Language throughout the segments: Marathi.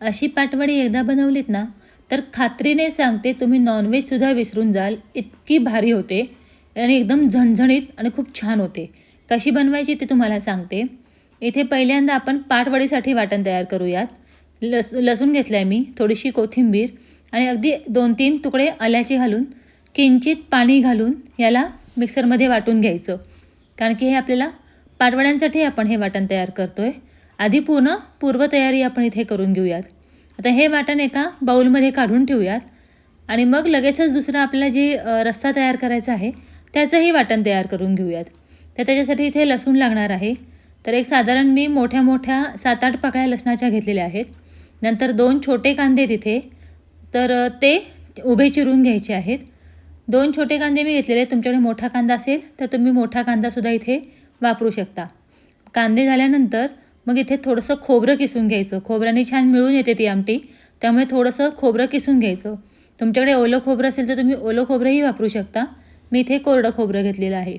अशी पाटवडी एकदा बनवलीत ना तर खात्रीने सांगते तुम्ही नॉनव्हेजसुद्धा विसरून जाल. इतकी भारी होते. आणि एकदम झणझणीत आणि खूप छान होते. कशी बनवायची ते तुम्हाला सांगते. इथे पहिल्यांदा आपण पाटवडीसाठी वाटण तयार करूयात. लस लसूण घेतलं आहे मी थोडीशी कोथिंबीर आणि अगदी दोन तीन तुकडे आल्याचे घालून किंचित पाणी घालून याला मिक्सरमध्ये वाटून घ्यायचं. कारण की हे आपल्याला पाटवड्यांसाठी आपण हे वाटण तयार करतो आहे आधी पूर्ण पूर्वतयारी आपण इथे करून घेऊयात. आता हे वाटण एका बाऊलमध्ये काढून ठेवूयात. आणि मग लगेचच दुसरं आपल्याला जे रस्सा तयार करायचा आहे त्याचंही वाटण तयार करून घेऊयात. तर त्याच्यासाठी इथे लसूण लागणार आहे. तर एक साधारण मी मोठ्या मोठ्या सात आठ पाकळ्या लसणाच्या घेतलेल्या आहेत. नंतर दोन छोटे कांदे तिथे. तर ते उभे चिरून घ्यायचे आहेत. दोन छोटे कांदे मी घेतलेले तुमच्याकडे मोठा कांदा असेल तर तुम्ही मोठा कांदासुद्धा इथे वापरू शकता. कांदे झाल्यानंतर मग इथे थोडंसं खोबरं किसून घ्यायचं. खोबऱ्याने छान मिळून येते ती आमटी. त्यामुळे थोडंसं खोबरं किसून घ्यायचं. तुमच्याकडे ओलं खोबरं असेल तर तुम्ही ओलं खोबरंही वापरू शकता. मी इथे कोरडं खोबरं घेतलेलं आहे.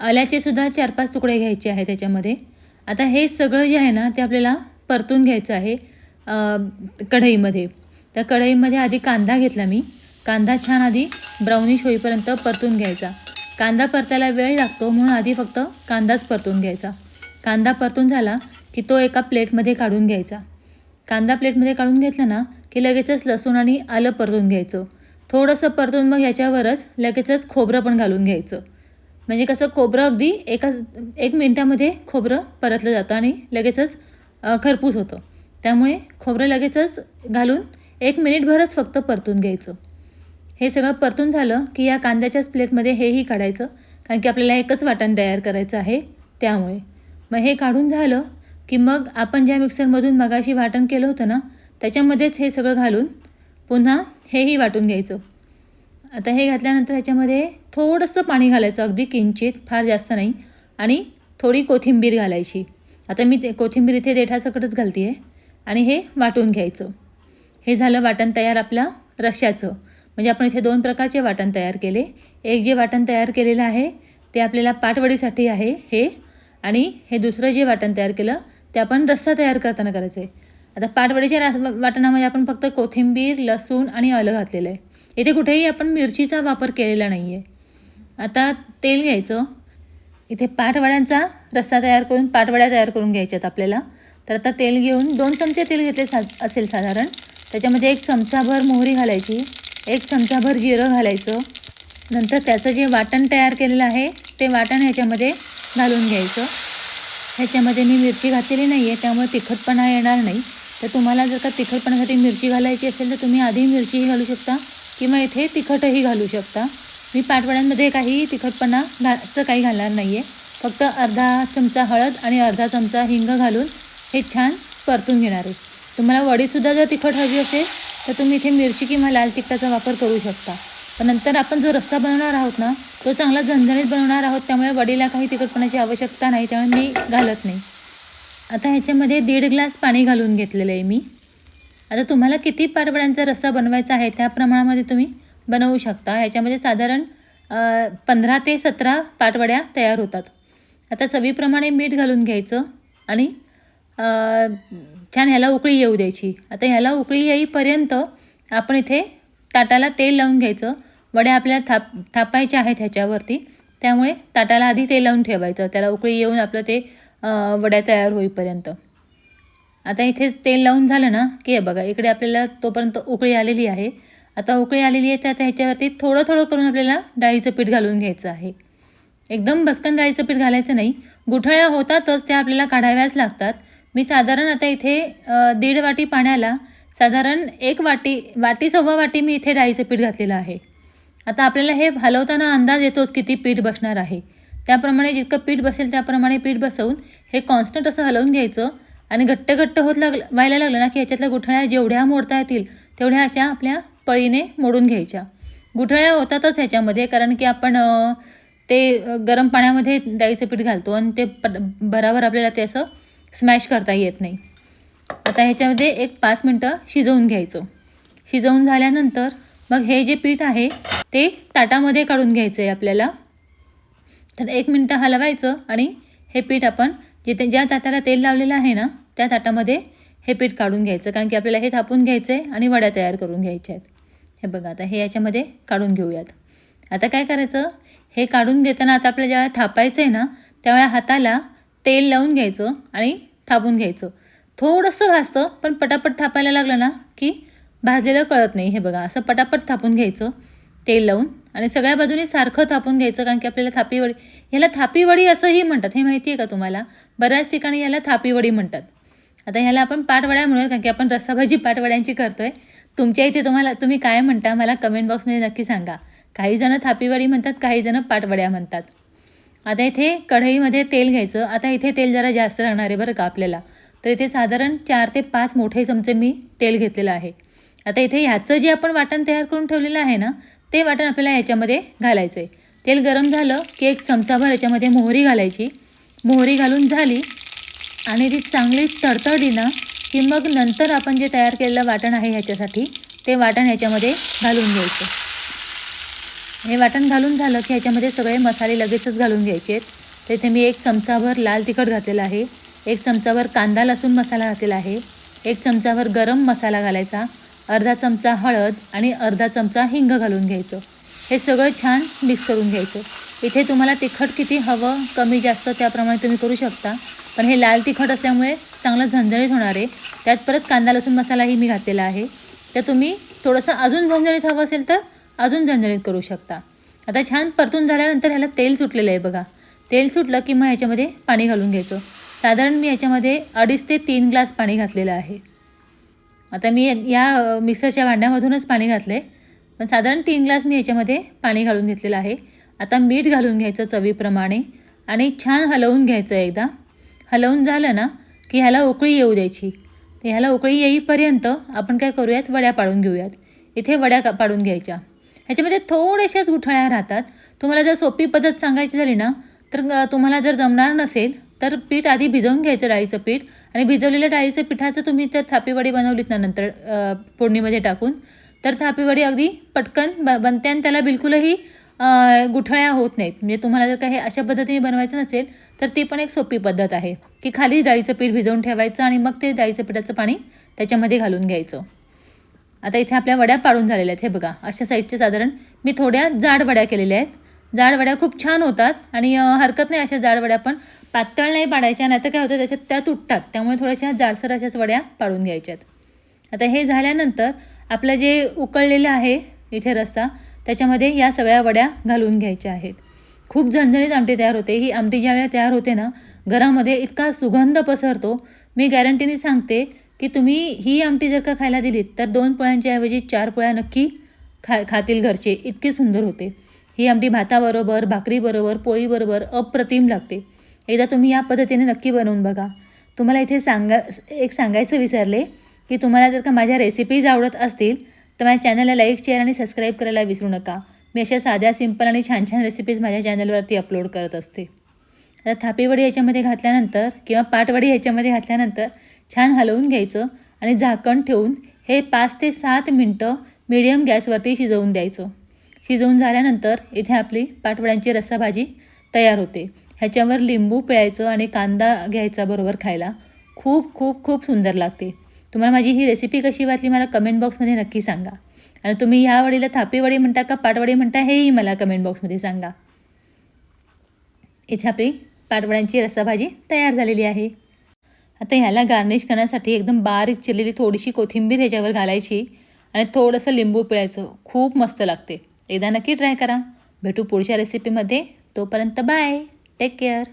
आल्याचे सुद्धा चार पाच तुकडे घ्यायचे आहे त्याच्यामध्ये. आता हे सगळं जे आहे ना ते आपल्याला परतून घ्यायचं आहे कढईमध्ये. त्या कढईमध्ये आधी कांदा घेतला मी. कांदा छान आधी ब्राउनिश होईपर्यंत परतून घ्यायचा. कांदा परतायला वेळ लागतो म्हणून आधी फक्त कांदाच परतून घ्यायचा. कांदा परतून झाला की तो एका प्लेटमध्ये काढून घ्यायचा. कांदा प्लेटमध्ये काढून घेतला ना की लगेचच लसूण आणि आलं परतून घ्यायचं. थोडंसं परतून मग ह्याच्यावरच लगेचच खोबरं पण घालून घ्यायचं. म्हणजे कसं खोबरं अगदी एका एक मिनटामध्ये खोबरं परतलं जातं आणि लगेचच खरपूस होतं. त्यामुळे खोबरं लगेचच घालून एक मिनिटभरच फक्त परतून घ्यायचं. हे सगळं परतून झालं की या कांद्याच्याच प्लेटमध्ये हेही काढायचं कारण की आपल्याला एकच वाटण तयार करायचं आहे त्यामुळे. मग हे काढून झालं की मग आपण ज्या मिक्सरमधून मगाशी वाटण केलं होतं ना त्याच्यामध्येच हे सगळं घालून पुन्हा हेही वाटून घ्यायचं. आता हे घातल्यानंतर ह्याच्यामध्ये थोडंसं पाणी घालायचं अगदी किंचित फार जास्त नाही. आणि थोडी कोथिंबीर घालायची. आता मी ते कोथिंबीर इथे देठासकटच घालते आहे आणि हे वाटून घ्यायचं. हे झालं वाटण तयार आपलं रश्श्याचं. म्हणजे आपण इथे दोन प्रकारचे वाटण तयार केले. एक जे वाटण तयार केलेलं आहे ते आपल्याला पाटवडीसाठी आहे हे. आणि हे दुसरं जे वाटण तयार केलं ते आपण रस्सा तयार करताना करायचं आहे आता पाटवडीच्या रास वाटणामध्ये आपण फक्त कोथिंबीर लसूण आणि आलं घातलेलं आहे. इथे कुठेही आपण मिरचीचा वापर केलेला नाही आहे आता तेल घ्यायचं. इथे पाटवड्यांचा रस्सा तयार करून पाटवड्या तयार करून घ्यायच्यात आपल्याला. तर आता तेल घेऊन दोन चमचे तेल घेतले सा असेल साधारण. त्याच्यामध्ये एक चमचाभर मोहरी घालायची एक चमचाभर जिरं घालायचं. नंतर त्याचं जे वाटण तयार केलेलं आहे ते वाटण ह्याच्यामध्ये घालून घ्यायचं. ह्याच्यामध्ये मी मिरची घातलेली नाही आहे त्यामुळे तिखटपणा येणार नाही. तर तुम्हाला जर का तिखटपणासाठी मिरची घालायची असेल तर तुम्ही आधी मिरचीही घालू शकता किंवा इथे तिखटही घालू शकता. मी पाटवड्यांमध्ये काही तिखटपणा घाचं काही घालणार नाही आहे फक्त अर्धा चमचा हळद आणि अर्धा चमचा हिंग घालून हे छान परतून घेणार आहे. तुम्हाला वडीसुद्धा जर तिखट हवी असेल तर तुम्ही इथे मिरची किंवा लाल तिखटाचा वापर करू शकता. पण नंतर आपण जो रस्सा बनवणार आहोत ना तो चांगला झणझणीत बनवणार आहोत त्यामुळे वडीला काही तिखटपणाची आवश्यकता नाही त्यामुळे मी घालत नाही. आता ह्याच्यामध्ये दीड ग्लास पाणी घालून घेतलेलं आहे मी. आता तुम्हाला किती पाटवड्यांचा रस्सा बनवायचा आहे त्या प्रमाणामध्ये तुम्ही बनवू शकता. ह्याच्यामध्ये साधारण पंधरा ते सतरा पाटवड्या तयार होतात. आता चवीप्रमाणे मीठ घालून घ्यायचं आणि छान ह्याला उकळी येऊ द्यायची. आता ह्याला उकळी येईपर्यंत आपण इथे ताटाला तेल लावून घ्यायचं. वड्या आपल्याला थाप थापायच्या आहेत ह्याच्यावरती. त्यामुळे ताटाला आधी ते लावून ठेवायचं. त्याला उकळी येऊन आपलं ते वड्या तयार होईपर्यंत. आता इथे तेल लावून झालं ना की हे बघा इकडे आपल्याला तोपर्यंत उकळी आलेली आहे. आता उकळी आलेली आहे तर आता ह्याच्यावरती थोडं थोडं करून आपल्याला डाळीचं पीठ घालून घ्यायचं आहे. एकदम भस्कन डाळीचं पीठ घालायचं नाही. गुठळ्या होतातच त्या आपल्याला काढाव्याच लागतात. मी साधारण आता इथे दीड वाटी पाण्याला साधारण एक वाटी वाटी सव्वा वाटी मी इथे डाळीचं पीठ घातलेलं आहे. आता आपल्याला हे हलवताना अंदाज येतोच किती पीठ बसणार आहे. त्याप्रमाणे जितकं पीठ बसेल त्याप्रमाणे पीठ बसवून हे कॉन्स्टंट असं हलवून घ्यायचं आणि घट्ट घट्ट होत लाग व्हायला लागलं ना की ह्याच्यातल्या गुठळ्या जेवढ्या मोडता येतील तेवढ्या अशा आपल्या पळीने मोडून घ्यायच्या. गुठळ्या होतातच ह्याच्यामध्ये कारण की आपण ते गरम पाण्यामध्ये डाळीचं पीठ घालतो आणि ते प बराबर आपल्याला ते असं स्मॅश करता येत नाही. आता ह्याच्यामध्ये एक पाच मिनटं शिजवून घ्यायचं. शिजवून झाल्यानंतर मग हे जे पीठ आहे ते ताटामध्ये काढून घ्यायचं आहे आपल्याला. तर एक मिनटं हलवायचं आणि हे पीठ आपण जिथे ज्या ताटाला तेल लावलेलं आहे ना त्या ताटामध्ये हे पीठ काढून घ्यायचं. कारण की आपल्याला हे थापून घ्यायचं आहे आणि वड्या तयार करून घ्यायच्या आहेत. हे बघा आता हे याच्यामध्ये काढून घेऊयात. आता काय करायचं हे काढून घेताना आता आपल्याला ज्यावेळेला थापायचं आहे ना त्यावेळेला हाताला तेल लावून घ्यायचं आणि थापून घ्यायचं. थोडंसं भाजतं पण पटापट थापायला लागलं ना की भाजलेलं कळत नाही हे बघा. असं पटापट थापून घ्यायचं तेल लावून. आणि सगळ्या बाजूने सारखं थापून घ्यायचं कारण की आपल्याला थापीवडी ह्याला थापीवडी असंही म्हणतात. हे माहिती आहे का तुम्हाला? बऱ्याच ठिकाणी याला थापीवडी म्हणतात. आता ह्याला आपण पाटवड्या म्हणूया कारण की आपण रस्साभाजी पाटवड्यांची करतो आहे तुमच्या इथे तुम्हाला तुम्ही काय म्हणता मला कमेंट बॉक्समध्ये नक्की सांगा. काही जणं थापीवडी म्हणतात काही जणं पाटवड्या म्हणतात. आता इथे कढईमध्ये तेल घ्यायचं. आता इथे तेल जरा जास्त लागणार आहे बरं का आपल्याला. तर इथे साधारण चार ते पाच मोठे चमचे मी तेल घेतलेलं आहे. आता इथे ह्याचं जे आपण वाटण तयार करून ठेवलेलं आहे ना ते वाटण आपल्याला ह्याच्यामध्ये घालायचं आहे तेल गरम झालं की एक चमचाभर ह्याच्यामध्ये मोहरी घालायची. मोहरी घालून झाली आणि ती चांगली तडतडली ना की मग नंतर आपण जे तयार केलेलं वाटण आहे ह्याच्यासाठी ते वाटण ह्याच्यामध्ये घालून घ्यायचं. हे वाटण घालून झालं की ह्याच्यामध्ये सगळे मसाले लगेचच घालून घ्यायचे आहेत. तर इथे मी एक चमचाभर लाल तिखट घातलेला आहे. एक चमचाभर कांदा लसूण मसाला घातलेला आहे. एक चमचाभर गरम मसाला घालायचा. अर्धा चमचा हळद आणि अर्धा चमचा हिंग घालून घ्यायचं. हे सगळं छान मिक्स करून घ्यायचं. इथे तुम्हाला तिखट किती हवं कमी जास्त त्याप्रमाणे तुम्ही करू शकता. पण हे लाल तिखट असल्यामुळे चांगलं झणझणीत होणार आहे. त्यात परत कांदा लसूण मसालाही मी घातलेला आहे. तर तुम्ही थोडंसं अजून झणझणीत हवं असेल तर अजून झणझणीत करू शकता. आता छान परतून झाल्यानंतर ह्याला तेल सुटलेलं आहे बघा. तेल सुटलं की मग ह्याच्यामध्ये पाणी घालून घ्यायचं. साधारण मी ह्याच्यामध्ये अडीच ते तीन ग्लास पाणी घातलेलं आहे. आता मी या मिक्सरच्या भांड्यामधूनच पाणी घातलं. आहे पण साधारण तीन ग्लास मी ह्याच्यामध्ये पाणी घालून घेतलेलं आहे. आता मीठ घालून घ्यायचं चवीप्रमाणे आणि छान हलवून घ्यायचं एकदा. हलवून झालं ना की ह्याला उकळी येऊ द्यायची. तर ह्याला उकळी येईपर्यंत आपण काय करूयात? वड्या पाडून घेऊयात. इथे वड्या का पाडून घ्यायच्या. ह्याच्यामध्ये थोड्याशाच गुठळ्या राहतात. तुम्हाला जर सोपी पद्धत सांगायची झाली ना तर तुम्हाला जर जमणार नसेल तर पीठ आधी भिजवून घ्यायचं डाळीचं पीठ आणि भिजवलेल्या डाळीचं पिठाचं तुम्ही तर थापीवडी बनवलीत ना नंतर फोडणीमध्ये टाकून तर थापीवडी अगदी पटकन ब बनते आणि त्याला बिलकुलही गुठळ्या होत नाहीत. म्हणजे तुम्हाला जर काही अशा पद्धतीने बनवायचं नसेल तर ती पण एक सोपी पद्धत आहे की खाली डाळीचं पीठ भिजवून ठेवायचं आणि मग ते डाळीचं पिठाचं पाणी त्याच्यामध्ये घालून घ्यायचं. आता इथे आपल्या वड्या पाडून झालेल्या आहेत. हे बघा अशा साईजच्या साधारण मी थोड्या जाड वड्या केलेल्या आहेत. जाड वड्या खूप छान होतात आणि हरकत नाही अशा जाड वड्या पण. पातळ नाही पाडायच्या नाही तर काय होतं त्याच्यात त्या तुटतात. त्यामुळे थोड्याशा जाडसर अशाच वड्या पाडून घ्यायच्यात. आता हे झाल्यानंतर आपलं जे उकळलेलं आहे इथे रस्सा त्याच्यामध्ये या सगळ्या वड्या घालून घ्यायच्या आहेत. खूप झणझणीत आमटी तयार होते. ही आमटी ज्यावेळेला तयार होते ना घरामध्ये इतका सुगंध पसरतो. मी गॅरंटीने सांगते की तुम्ही ही आमटी जर का खायला दिलीत तर दोन पोळ्यांच्या ऐवजी चार पोळ्या नक्की खा खातील घरचे. इतकी सुंदर होते. ही आमटी भाताबरोबर भाकरीबरोबर पोळीबरोबर अप्रतिम लागते. एकदा तुम्ही या पद्धतीने नक्की बनवून बघा. तुम्हाला इथे सांगा एक सांगायचं विसरले की तुम्हाला जर का माझ्या रेसिपीज आवडत असतील तर माझ्या चॅनलला लाईक शेअर आणि सबस्क्राईब करायला विसरू नका. मी अशा साध्या सिंपल आणि छान छान रेसिपीज माझ्या चॅनलवरती अपलोड करत असते. आता थापीवडी याच्यामध्ये घातल्यानंतर किंवा पाटवडी ह्याच्यामध्ये घातल्यानंतर छान हलवून घ्यायचं आणि झाकण ठेवून हे पाच ते सात मिनटं मिडियम गॅसवरती शिजवून द्यायचं. शिजवून झाल्यानंतर इथे आपली पाटवड्यांची रस्साभाजी तयार होते. ह्याच्यावर लिंबू पिळायचं आणि कांदा घ्यायचा बरोबर खायला खूप खूप खूप सुंदर लागते. तुम्हाला माझी ही रेसिपी कशी वाटली मला कमेंट बॉक्समध्ये नक्की सांगा. आणि तुम्ही ह्या वडीला थापीवडी म्हणता का पाटवडी म्हणता हेही मला कमेंट बॉक्समध्ये सांगा. इथे आपली पाटवड्यांची रस्साभाजी तयार झालेली आहे. आता ह्याला गार्निश करण्यासाठी एकदम बारीक चिरलेली थोडीशी कोथिंबीर ह्याच्यावर घालायची आणि थोडंसं लिंबू पिळायचं. खूप मस्त लागते. एकदा नक्की ट्राय करा. भेटू पुढच्या रेसिपीमध्ये तोपर्यंत बाय. Take care